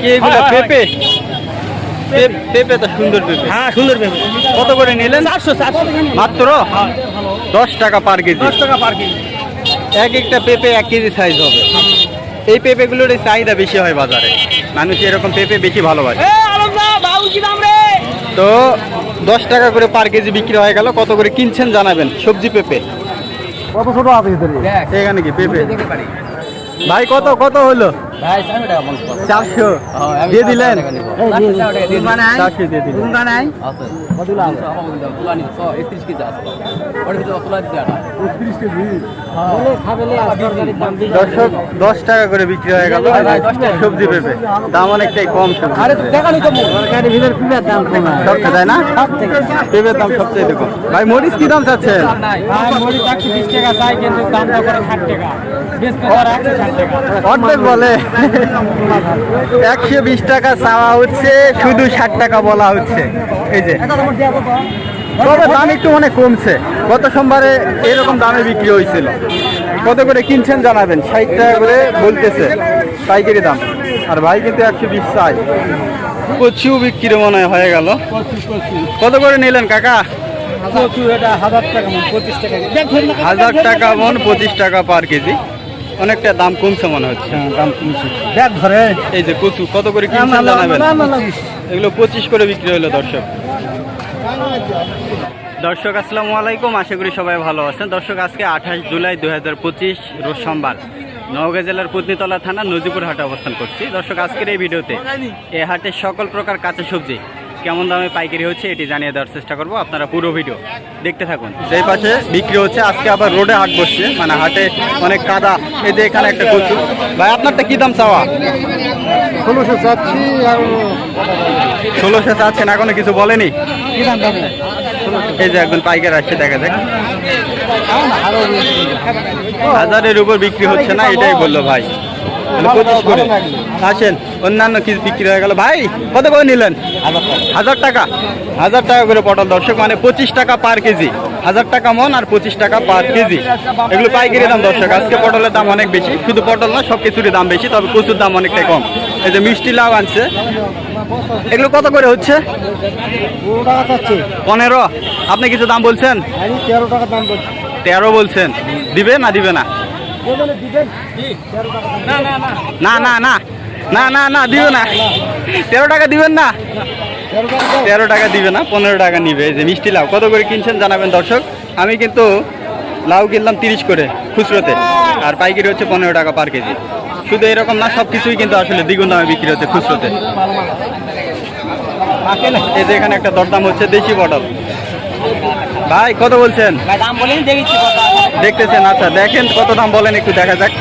কি এগুলো পেঁপে? পে- পেঁপে তো সুন্দর পেঁপে। হ্যাঁ সুন্দর পেঁপে। কত করে নিলেন? চারশো চারশো। মাত্র? দশ টাকা পার কেজি। দশ টাকা পার কেজি। এক একটা পেঁপে এক কেজি সাইজ হবে। এই পেঁপেগুলোর চাহিদা বেশি হয় বাজারে। মানুষ এরকম পেঁপে বেশি ভালোবাসে। তো দশ টাকা করে পার কেজি বিক্রি হয়ে গেল। কত করে কিনছেন জানাবেন? সবজি পেঁপে। কত ছোট আছে এখানে কি পেঁপে? ভাই কত কত হলো? দশ টাকা দর্শক 10 টাকা করে বিক্রি হয়ে গেল। সবজি পেপে। দাম অনেকটাই কম দাম সবচেয়ে তাই না? দাম সবচেয়ে কম ভাই মরিচ কি দাম চাচ্ছে ভাই টাকা চাই কিন্তু টাকা। অর্ধেক বলে। একশো বিশ টাকা চাওয়া হচ্ছে শুধু ষাট টাকা বলা হচ্ছে। এই যে। তবে দাম একটু মানে কমছে। গত সোমবারে এরকম দামে বিক্রি হয়েছিল। কত করে কিনছেন জানাবেন? ষাট টাকা করে বলতেছে পাইকারি দাম। আর ভাই কিন্তু একশো বিশ চাই। কচিও বিক্রি মনে হয় হয়ে গেল। কত করে নিলেন কাকা? হাজার টাকা মন পঁচিশ টাকা পার কেজি। অনেকটা দাম কমছে মনে হচ্ছে। দাম কমছে। দেখ ধরে। এই যে কচু কত করে কিনছেন জানাবেন? এগুলো পঁচিশ করে বিক্রি হলো দর্শক। দর্শক আসসালামু আলাইকুম। আশা করি সবাই ভালো আছেন। দর্শক আজকে আঠাশ জুলাই দুই হাজার পঁচিশ রোজ সোমবার। নওগাঁ জেলার পত্নীতলা থানা নজিপুর হাটে অবস্থান করছি। দর্শক আজকের এই ভিডিওতে এ হাটে সকল প্রকার কাঁচা সবজি কেমন দামে পাইকারি হচ্ছে এটি জানিয়ে দেওয়ার চেষ্টা করব। আপনারা পুরো ভিডিও দেখতে থাকুন। সেই পাশে বিক্রি হচ্ছে আজকে আবার রোডে হাট বসছে। মানে হাটে অনেক কাদা। এই যে এখানে একটা কচু। ভাই আপনারটা কি দাম চাওয়া? ষোলোশো চাচ্ছি আর ষোলোশো চাচ্ছেন এখনও কিছু বলেনি? এই যে একজন পাইকার আসছে দেখা যাক। হাজারের উপর বিক্রি হচ্ছে না এটাই বলল ভাই। পঁচিশ করে। আসেন অন্যান্য কিছু বিক্রি হয়ে গেল। ভাই কত করে নিলেন? হাজার টাকা। হাজার টাকা? করে পটল দর্শক মানে পঁচিশ টাকা পার কেজি। হাজার টাকা মন আর পঁচিশ টাকা পার কেজি। এগুলো পাইকারি দাম দর্শক আজকে পটলের দাম অনেক বেশি। শুধু পটল না সব কিছুরই দাম বেশি তবে কচুর দাম অনেকটাই কম। এই যে মিষ্টি লাভ আনছে। এগুলো কত করে হচ্ছে? পনেরো। আপনি কিছু দাম বলছেন? তেরো বলছেন। দিবে না দিবে না। না না না। না না না দিবে না। তেরো টাকা দিবেন না? তেরো টাকা দিবে না, পনেরো টাকা নিবে। যে মিষ্টি লাউ, কত করে কিনছেন জানাবেন দর্শক? আমি কিন্তু লাউ কিনলাম তিরিশ করে খুচরোতে, আর পাইকারি হচ্ছে পনেরো টাকা পার কেজি। শুধু এরকম না সব কিছুই কিন্তু আসলে দ্বিগুণ দামে বিক্রি হচ্ছে খুচরোতে। এই যে এখানে একটা দরদাম হচ্ছে দেশি বটল ভাই কত বলছেন? দেখতেছেন আচ্ছা দেখেন কত দাম বলেন একটু দেখা যাক।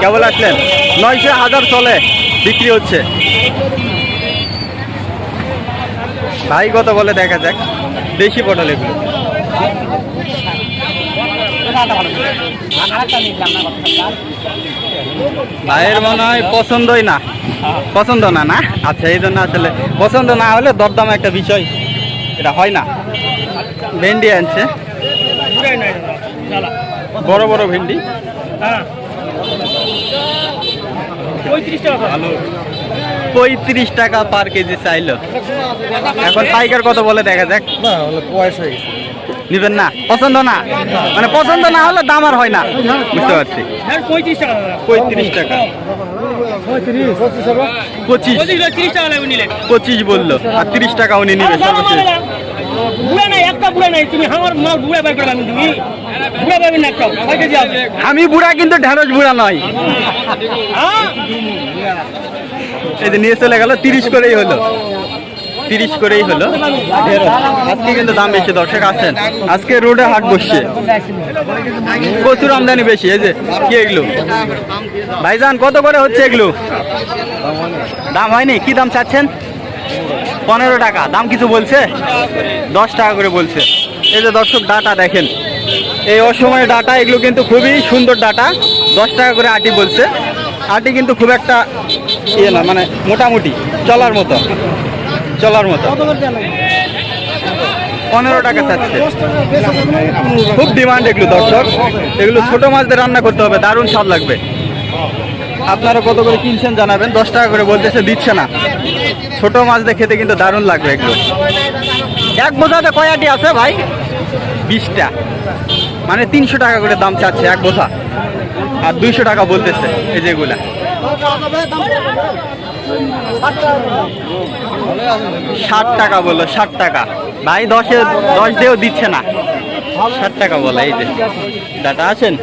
কেবল আসলেন নয়শো হাজার চলে বিক্রি হচ্ছে। ভাই কত বলে দেখা যাক। দেশি পটল এগুলো। ভাইয়ের মনে হয় পছন্দই না। পছন্দ না না? আচ্ছা এই জন্য আসলে পছন্দ না হলে দরদাম একটা বিষয়। এটা হয় না। ভেন্ডি আনছে। বড় বড় ভেন্ডি। পঁয়ত্রিশ টাকা পার কেজি চাইলো। এখন পাইকার কত বলে দেখা যাক। নিবেন না? পছন্দ না? মানে পছন্দ না হলে দাম আর হয় না। বুঝতে পারছি। পঁয়ত্রিশ টাকা পঁয়ত্রিশ টাকা। পঁচিশ। বলল। আর তিরিশ টাকা উনি নিবে আমি বুড়া কিন্তু ঢেঁড়স বুড়া নয়। এই যে নিয়ে চলে গেল, তিরিশ করেই হলো। তিরিশ করেই হলো। আজকে কিন্তু দাম বেশি, দর্শক আছেন আজকে রোডে হাট বসছে। প্রচুর আমদানি বেশি, এই যে, কি এগুলো? ভাইজান, কত করে হচ্ছে এগুলো? দাম হয়নি? কি দাম চাচ্ছেন? পনেরো টাকা। দাম কিছু বলছে? দশ টাকা করে বলছে। এই যে দর্শক, ডাটা দেখেন। এই অসময়ে ডাটা, এগুলো কিন্তু খুবই সুন্দর ডাটা। দশ টাকা করে আটি বলছে। আটি কিন্তু খুব একটা ইয়ে না মানে মোটামুটি, চলার মতো। চলার মতো। পনেরো টাকা চাচ্ছে। খুব ডিমান্ড এগুলো দর্শক। এগুলো ছোট মাছ দিয়ে রান্না করতে হবে দারুণ স্বাদ লাগবে। আপনারা কত করে কিনছেন জানাবেন দশ টাকা করে বলতেছে দিচ্ছে না। ছোট মাছ দিয়ে খেতে কিন্তু দারুণ লাগবে এগুলো। এক বোঝাতে কয়াটি আছে ভাই? বিশটা। মানে তিনশো টাকা করে দাম চাচ্ছে এক বোঝা। আর দুইশো টাকা বলতেছে এই যেগুলা ষাট টাকা বলল, ষাট টাকা। ভাই, দশে দশ দিয়েও দিচ্ছে না। ষাট টাকা বলে, এই যে। দাদা আছেন?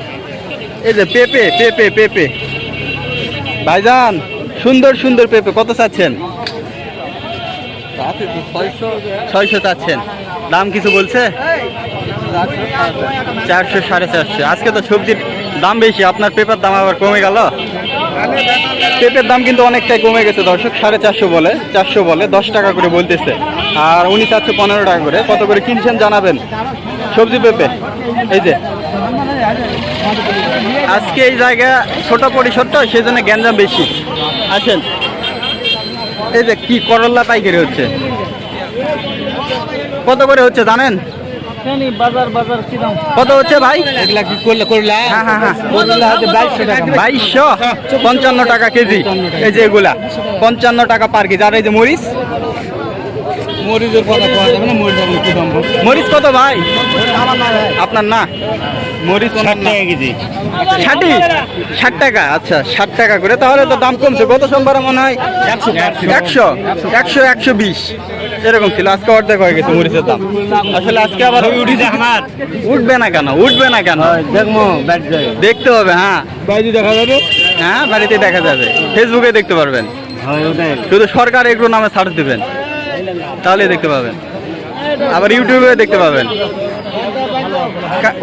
এই যে পেঁপে পেঁপে পেঁপে। ভাইজান, সুন্দর সুন্দর পেঁপে, কত চাচ্ছেন? ছয়শো চাচ্ছেন। দাম কিছু বলছে? চারশো সাড়ে চারশো। আজকে তো সবজির দাম বেশি, আপনার পেঁপের দাম আবার কমে গেল? পেঁপের দাম কিন্তু অনেকটাই কমে গেছে, দর্শক। সাড়ে চারশো বলে চারশো বলে, দশ টাকা করে বলতেছে। আর উনি চারশো পনেরো টাকা করে। কত করে কিনছেন জানাবেন? সবজি পেঁপে। এই যে। আজকে এই জায়গা ছোট পরিসর তো সেই জন্য গ্যাঞ্জাম বেশি। আছেন এই যে কি করল্লা পাইকারি হচ্ছে। কত করে হচ্ছে জানেন? বাজার বাজার কি দাম? কত হচ্ছে ভাই? হ্যাঁ হ্যাঁ হ্যাঁ। বাইশশো বাইশশো? পঞ্চান্ন টাকা কেজি। এই যে এগুলা। পঞ্চান্ন টাকা পার কেজি। আর এই যে মরিচ? মরিচের কথা যাবে না মরিচ এখন কি দাম মরিচ কত ভাই? আপনার না? মরিচ ওনার না কেজি। ষাটি? ষাট টাকা? আচ্ছা ষাট টাকা করে। তাহলে তো দাম কমছে। গত সোমবারে মনে হয় একশো একশো। একশো একশো বিশ। এরকম ছিল। আজকে অর্ধেক হয়ে গেছে মরিচের দাম। আসলে আজকে আবার উঠিছে আমার। উঠবে না কেন? উঠবে না কেন? দেখব দেখতে হবে হ্যাঁ। বাড়িতে দেখা যাবে? হ্যাঁ বাড়িতে দেখা যাবে। ফেসবুকে দেখতে পারবেন। শুধু সরকার এগুলো নামে সার্চ দিবেন। তাহলে দেখতে পাবেন। আবার ইউটিউবে দেখতে পাবেন।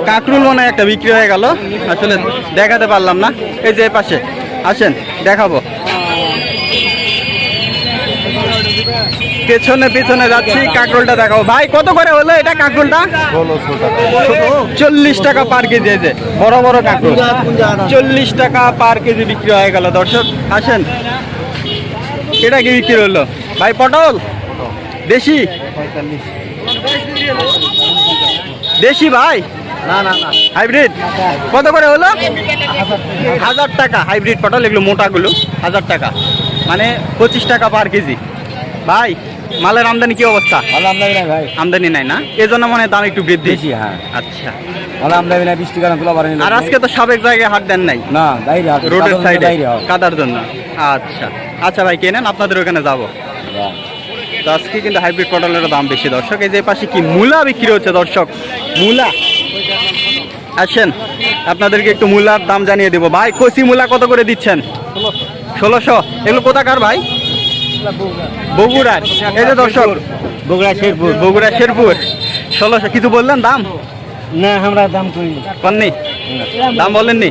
কাকরুল মনে একটা বিক্রি হয়ে গেল। আসলে দেখাতে পারলাম না। এই যে পাশে। আসেন, দেখাবো। পেছনে পেছনে যাচ্ছি। কাকরোলটা দেখাবো। ভাই, কত করে হলো এটা কাকরোলটা? চল্লিশ টাকা পার কেজি যে, বড় বড় কাকরোল। চল্লিশ টাকা পার কেজি বিক্রি হয়ে গেল, দর্শক। আসেন। এটা কি বিক্রি হলো? ভাই, পটল? দেশি? দেশি ভাই? না না না। হাইব্রিড? কত করে হলো? হাজার টাকা। হাইব্রিড পটল এগুলো মোটাগুলো হাজার টাকা। মানে পঁচিশ টাকা পার কেজি। ভাই মালের আমদানি কি অবস্থা? ভালো আমদানি নাই ভাই। আমদানি নাই না? এই জন্য মনে হয় দাম একটু বৃদ্ধি। বেশি হ্যাঁ। আচ্ছা। ভালো আমদানি নাই বৃষ্টি কারণে তোলা পারেনি আর আজকে তো সাবেক জায়গায় হাট দেন নাই? না বাইরে হাট রোডের সাইডে কাদার জন্য। আচ্ছা। আচ্ছা ভাই কেনেন আপনাদের ওখানে যাব। তো আজকে কিন্তু হাইব্রিড পটলের দাম বেশি। দর্শক এই যে পাশে কি মূলা বিক্রি হচ্ছে দর্শক? মূলা। আসেন আপনাদেরকে একটু মূলার দাম জানিয়ে দেবো। ভাই কচি মূলা কত করে দিচ্ছেন? ষোলোশো। এগুলো কোথাকার ভাই? বগুড়ার এই যে দর্শক বগুড়া শেরপুর। বগুড়া শেরপুর। ষোলোশো। কিছু বললেন দাম? না আমরা দাম করি কননি? দাম বলেননি?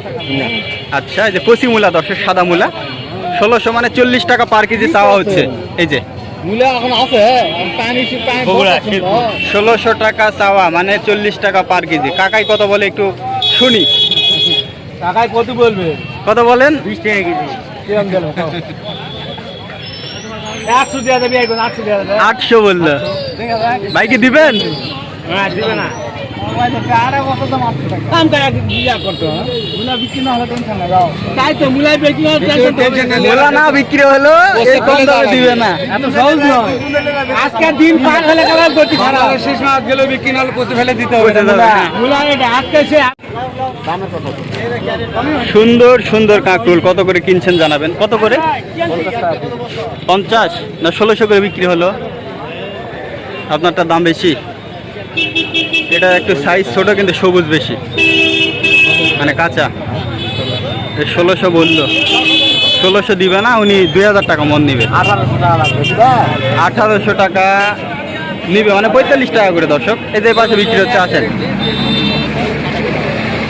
আচ্ছা এই যে কচি মূলা দর্শক সাদা মূলা। ষোলোশো মানে চল্লিশ টাকা পার কেজি চাওয়া হচ্ছে। এই যে মূলা এখন আছে পানি পানি ষোলোশো টাকা চাওয়া মানে চল্লিশ টাকা পার কেজি। কাকাই কত বলে একটু শুনি। কাকাই কত বলবে? কত বলেন? বিশ টাকা কেজি। আটশো আটশো। বলল ভাই কি দিবেন? হ্যাঁ দিবে না। মুলা বিক্রি হলে না। দিবে আজকের দিন পার হলে গতি খারাপ। শেষ মাস গেলে বিক্রি না হলে পচে ফেলে দিতে হবে হ্যাঁ। আজকে সে সুন্দর সুন্দর কাঁকরুল। কত করে কিনছেন জানাবেন? কত করে? পঞ্চাশ। না ষোলোশো করে বিক্রি হলো। আপনারটা দাম বেশি? এটা একটু সাইজ ছোট, কিন্তু সবুজ বেশি। মানে কাঁচা। ষোলোশো বলল। ষোলোশো দিবে না, উনি দুই হাজার টাকা মন নিবে। আঠারোশো টাকা নিবে মানে পঁয়তাল্লিশ টাকা করে দর্শক। যে পাশে বিক্রি হচ্ছে, আসেন।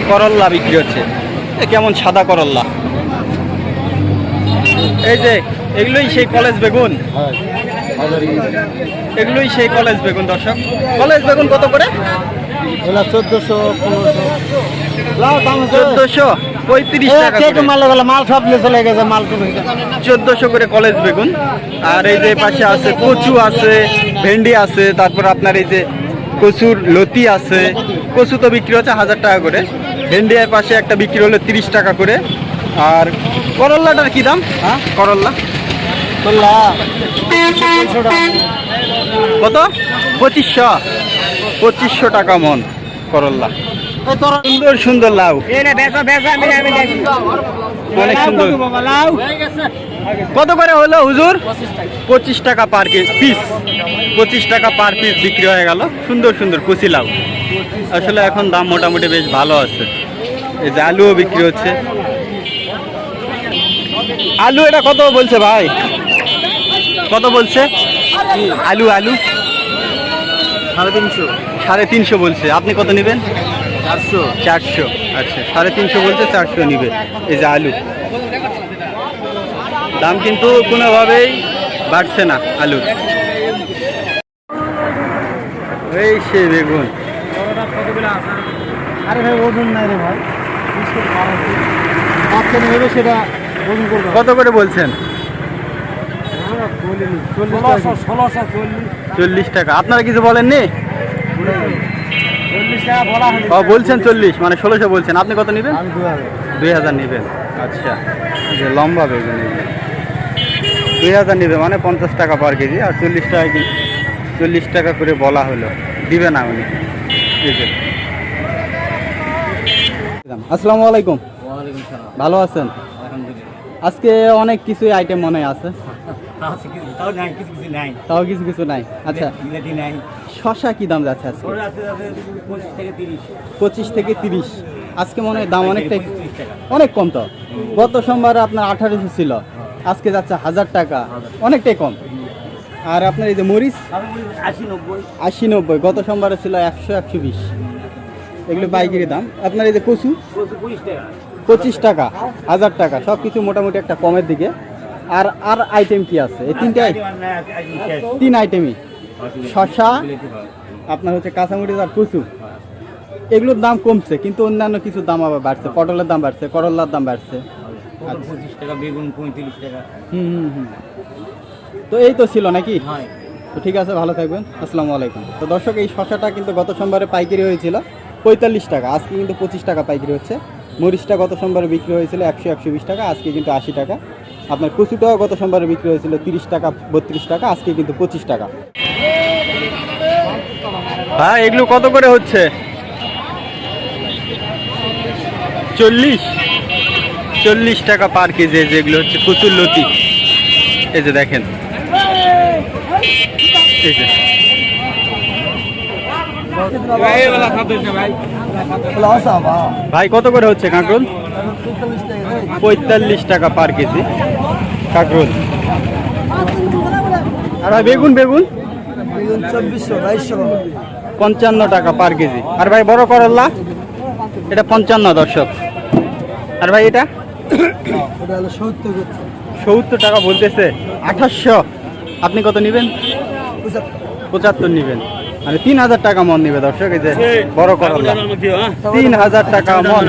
করল্লা বিক্রি হচ্ছে। কেমন সাদা করল্লা। এই যে, এগুলোই সেই কলেজ বেগুন? এগুলোই সেই কলেজ বেগুন দর্শক। কলেজ বেগুন কত করে? চোদ্দশো চোদ্দশো পঁয়ত্রিশ টাকা করে। মাল মাল সব নিয়ে চলে গেছে মাল চোদ্দশো করে কলেজ বেগুন। আর এই যে পাশে আছে কচু আছে ভেন্ডি আছে তারপর আপনার এই যে কচুর লতি আছে। কচু তো বিক্রি হচ্ছে হাজার টাকা করে। ভেন্ডিয়ার পাশে একটা বিক্রি হলো তিরিশ টাকা করে। আর করল্লাটার কি দাম? হ্যাঁ করল্লা। কত? পঁচিশশো। পঁচিশশো টাকা মন করল্লা সুন্দর সুন্দর লাউ। অনেক সুন্দর। কত করে হলো হুজুর? পঁচিশ টাকা পার পিস পঁচিশ টাকা পার পিস বিক্রি হয়ে গেল। সুন্দর সুন্দর কুচি লাউ। আসলে এখন দাম মোটামুটি বেশ ভালো আছে। এই যে আলুও বিক্রি হচ্ছে। আলু এটা কত বলছে ভাই? কত বলছে? আলু আলু। সাড়ে তিনশো। সাড়ে তিনশো বলছে। আপনি কত নেবেন? চারশো। চারশো। আচ্ছা সাড়ে তিনশো বলছে চারশো নিবে। এই যে আলু। দাম কিন্তু কোনোভাবেই বাড়ছে না আলুর। এই সে বেগুন। আরে ভাই ওজন নাই রে ভাই। সেটা কত করে বলছেন? চল্লিশ চল্লিশ। টাকা। আপনারা কিছু বলেননি? চল্লিশ টাকা ও বলছেন চল্লিশ মানে ষোলোশো বলছেন। আপনি কত নেবেন? দুই হাজার। নেবেন। আচ্ছা। যে লম্বা বেগুন দুই হাজার নেবে মানে পঞ্চাশ টাকা পার কেজি। আর চল্লিশ টাকা কি চল্লিশ টাকা করে বলা হলো। দিবে না উনি। আসসালামু আলাইকুম। ভালো আছেন? আজকে অনেক কিছুই আইটেম মনে আছে। তাও কিছু কিছু নাই আচ্ছা। শশা কি দাম যাচ্ছে আজকে? পঁচিশ থেকে তিরিশ। আজকে মনে হয় দাম অনেকটাই অনেক কম তো। গত সোমবার আপনার আঠারোশো ছিল। আজকে যাচ্ছে হাজার টাকা। অনেকটাই কম। আর আপনার এই যে মরিচ? আশি নব্বই। গত সোমবারে ছিল একশো একশো বিশ এগুলো পাইকারি দাম। আপনার এই যে কচু? পঁচিশ টাকা। হাজার টাকা। সব কিছু মোটামুটি একটা কমের দিকে। আর আর আইটেম কি আছে? এই তিনটে আই- তিন আইটেমই শশা আপনার হচ্ছে কাঁচামরিচ আর কচু। এগুলোর দাম কমছে কিন্তু অন্যান্য কিছু দাম আবার বাড়ছে। পটলের দাম বাড়ছে করল্লার দাম বাড়ছে। পঁচিশ টাকা বেগুন পঁয়ত্রিশ টাকা। হুম হুম হুম। তো এই তো ছিল নাকি? তো ঠিক আছে ভালো থাকবেন। আসসালামু আলাইকুম। তো দর্শক এই শশাটা কিন্তু গত সোমবারে পাইকারি হয়েছিল পঁয়তাল্লিশ টাকা আজকে কিন্তু পঁচিশ টাকা পাইকারি হচ্ছে। মরিচটা গত সোমবারে বিক্রি হয়েছিল একশো একশো বিশ টাকা, আজকে কিন্তু আশি টাকা। আপনার কচুটাও গত সোমবারে বিক্রি হয়েছিল তিরিশ টাকা, বত্রিশ টাকা, আজকে কিন্তু পঁচিশ টাকা। হ্যাঁ এগুলো কত করে হচ্ছে? চল্লিশ। চল্লিশ টাকা পার কেজি, এই যে এগুলো হচ্ছে কচুর লতি। এই যে দেখেন। এই যে। ভাই, কত করে হচ্ছে কাঁকরোল? পঁয়তাল্লিশ টাকা পার কেজি। কাঁকরোল। আর ভাই, বেগুন বেগুন? পঞ্চান্ন টাকা পার কেজি। আর ভাই, বড় করল্লা এটা পঞ্চান্ন দর্শক। আর ভাই, এটা? সত্তর টাকা বলতেছে। আঠাশশো। আপনি কত নেবেন? পঁচাত্তর নেবেন। মানে তিন হাজার টাকা মন নিবে দর্শক এই যে বড় করল্লা তিন হাজার টাকা মন।